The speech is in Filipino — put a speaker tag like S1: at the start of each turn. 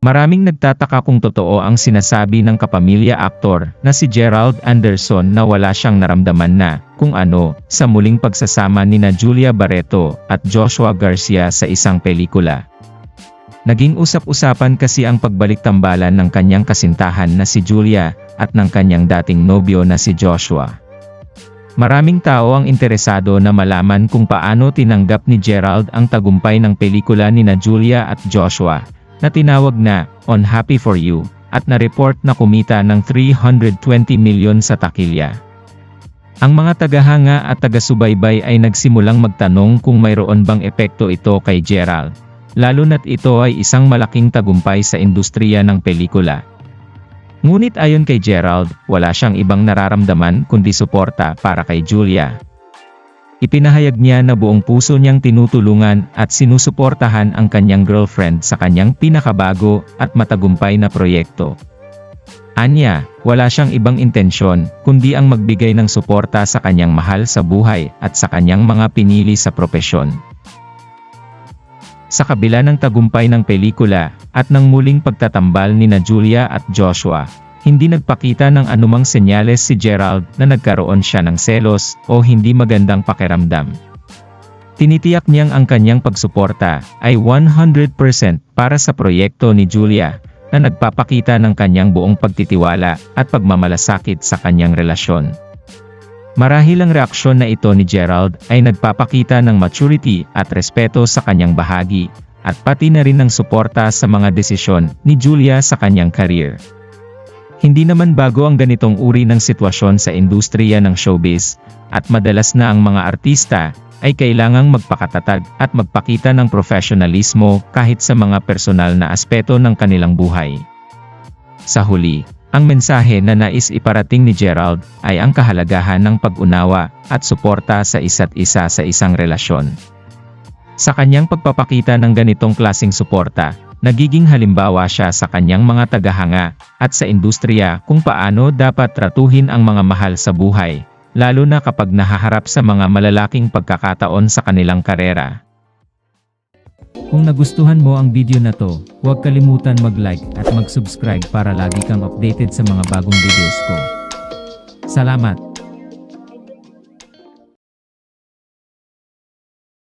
S1: Maraming nagtataka kung totoo ang sinasabi ng kapamilya aktor na si Gerald Anderson na wala siyang naramdaman na kung ano sa muling pagsasama ni na Julia Barreto at Joshua Garcia sa isang pelikula. Naging usap-usapan kasi ang pagbalik tambalan ng kanyang kasintahan na si Julia at ng kanyang dating nobyo na si Joshua. Maraming tao ang interesado na malaman kung paano tinanggap ni Gerald ang tagumpay ng pelikula ni na Julia at Joshua, na tinawag na On Happy For You, at na-report na kumita ng 320 milyon sa takilya. Ang mga tagahanga at taga-subaybay ay nagsimulang magtanong kung mayroon bang epekto ito kay Gerald, lalo na't ito ay isang malaking tagumpay sa industriya ng pelikula. Ngunit ayon kay Gerald, wala siyang ibang nararamdaman kundi suporta para kay Julia. Ipinahayag niya na buong puso niyang tinutulungan at sinusuportahan ang kanyang girlfriend sa kanyang pinakabago at matagumpay na proyekto. Anya, wala siyang ibang intensyon, kundi ang magbigay ng suporta sa kanyang mahal sa buhay at sa kanyang mga pinili sa propesyon. Sa kabila ng tagumpay ng pelikula, at ng muling pagtatambal ni na Julia at Joshua, hindi nagpakita ng anumang senyales si Gerald na nagkaroon siya ng selos o hindi magandang pakiramdam. Tinitiyak niyang ang kanyang pagsuporta ay 100% para sa proyekto ni Julia na nagpapakita ng kanyang buong pagtitiwala at pagmamalasakit sa kanyang relasyon. Marahil ang reaksyon na ito ni Gerald ay nagpapakita ng maturity at respeto sa kanyang bahagi, at pati na rin ng suporta sa mga desisyon ni Julia sa kanyang career. Hindi naman bago ang ganitong uri ng sitwasyon sa industriya ng showbiz, at madalas na ang mga artista ay kailangang magpakatatag at magpakita ng profesionalismo kahit sa mga personal na aspeto ng kanilang buhay. Sa huli, ang mensahe na nais iparating ni Gerald ay ang kahalagahan ng pag-unawa at suporta sa isa't isa sa isang relasyon. Sa kanyang pagpapakita ng ganitong klasing suporta, nagiging halimbawa siya sa kanyang mga tagahanga at sa industriya kung paano dapat tratuhin ang mga mahal sa buhay, lalo na kapag nahaharap sa mga malalaking pagkakataon sa kanilang karera. Kung nagustuhan mo ang video na to, huwag kalimutan mag-like at mag-subscribe para lagi kang updated sa mga bagong videos ko. Salamat!